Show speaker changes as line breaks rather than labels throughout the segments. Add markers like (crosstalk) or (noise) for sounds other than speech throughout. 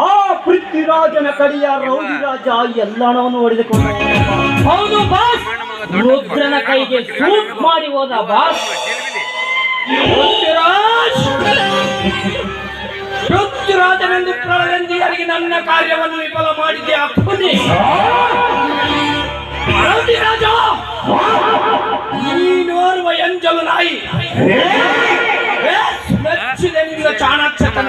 ಆ ಪೃಥ್ವಿರಾಜನ ಕಡೆಯ ರೌಡಿ ರಾಜ ಎಲ್ಲಣವನ್ನು ಹೊಡೆದುಕೊಂಡ ಹೌದು. ಬಾಸ್. ರುದ್ರನ ಕೈಗೆ ಸೂಟ್ ಮಾಡಿ ಹೋದ ಬಾಸ್.
ಪೃಥ್ವಿರಾಜ್ ಪೃಥ್ವಿರಾಜನೆಂದು ಪ್ರಳಯಂದಿಯರಿಗೆ ನನ್ನ ಕಾರ್ಯವನ್ನು ವಿಫಲ ಮಾಡಿದೆ ಅಪ್ಪನೇ ರಾಜ? ನೀನೋರ್ವ ಎಂಜಲು ನಾಯಿ. ಮೆಚ್ಚಿದೆ ನಿನ್ನ ಚಾಣಾಕ್ಷತನ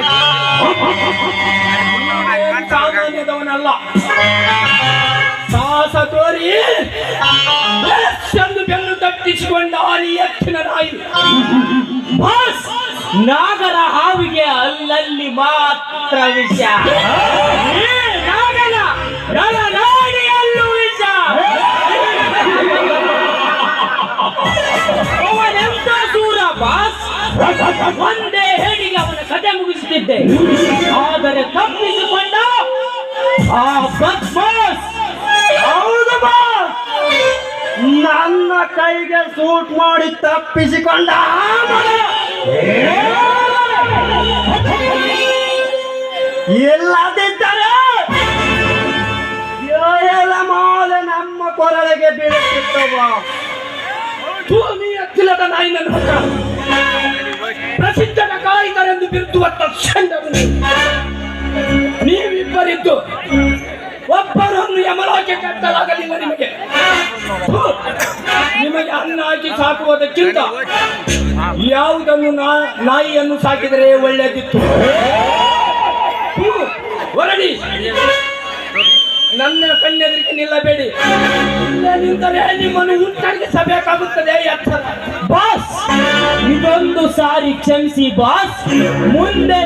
ಸಾಮಾನ್ಯದವನಲ್ಲ. ಸಾಹಸ ತೋರಿ. ಬೆನ್ನು ತಪ್ಪಿಸಿಕೊಂಡ ಆ ಎತ್ತಿನ ನಾಯಿ.
ಬಾಸ್! ನಾಗರ ಹಾವಿಗೆ ಅಲ್ಲಲ್ಲಿ ಮಾತ್ರ ವಿಷ. ಈ ನಾಗನ ರಣನಾಡಿಯಲ್ಲೂ ವಿಷ. ದೂರ ಬಾಸ್? ಒಂದೇ ಹೇಳಿಗೆ ಅವನ ಕತೆ ಮುಗಿಸುತ್ತಿದ್ದೆ ಆದರೆ ತಪ್ಪಿಸಿಕೊಂಡ ಆ ಬದ್ಮಾಸ್. ಹೌದು ಬಾಸ್. ನನ್ನ ಕೈಗೆ ಸೂಟ್ ಮಾಡಿ ತಪ್ಪಿಸಿಕೊಂಡ ಆ ಇಲ್ಲದಿದ್ದರೆ ಏಳ ಮಾಲೆ ನಮ್ಮ ಕೊರಳಿಗೆ ಬೀಳುತ್ತಿತ್ತವ
ಭೂಮಿ ಅಚ್ಚಿಲದ ನಾಯಿ ನನ್ನ ಮಕ್ಕ ಪ್ರಸಿದ್ಧ ಕಾಯಿದರೆಂದು ಬಿರುದುವಂತ ತಕ್ಷಣವನ್ನು ನೀವಿಬ್ಬರಿದ್ದು ಒಬ್ಬರನ್ನು ಯಮಲೋಕೆ ಕಟ್ಟಲಾಗಲಿಲ್ಲ ನಿಮಗೆ. ನಿಮಗೆ ಅನ್ನ ಹಾಕಿ ಯಾವುದನ್ನು ನಾಯಿಯನ್ನು ಸಾಕಿದರೆ ಒಳ್ಳೆಯದಿತ್ತು? ಹೊರಡಿ. ನನ್ನ ಕಣ್ಣೆದರಿಕೆ ನಿಲ್ಲಬೇಡಿ. ನಿಂತರೆ ನಿಮ್ಮನ್ನು ಸಬೇಕಾಗುತ್ತದೆ ಎತ್ತರ
ಬಾಸ್, ಇದೊಂದು ಸಾರಿ ಕ್ಷಮಿಸಿ, ಬಾಸ್. ಮುಂದೆ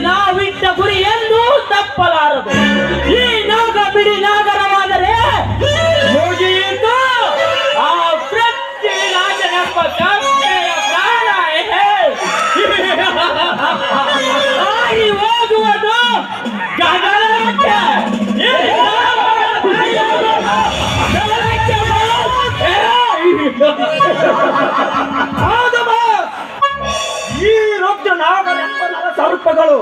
(laughs) ಈ ಗಗನಕ್ಕೆ ನಾಲ್ಕು ಸಾವಿರ ಹೌದು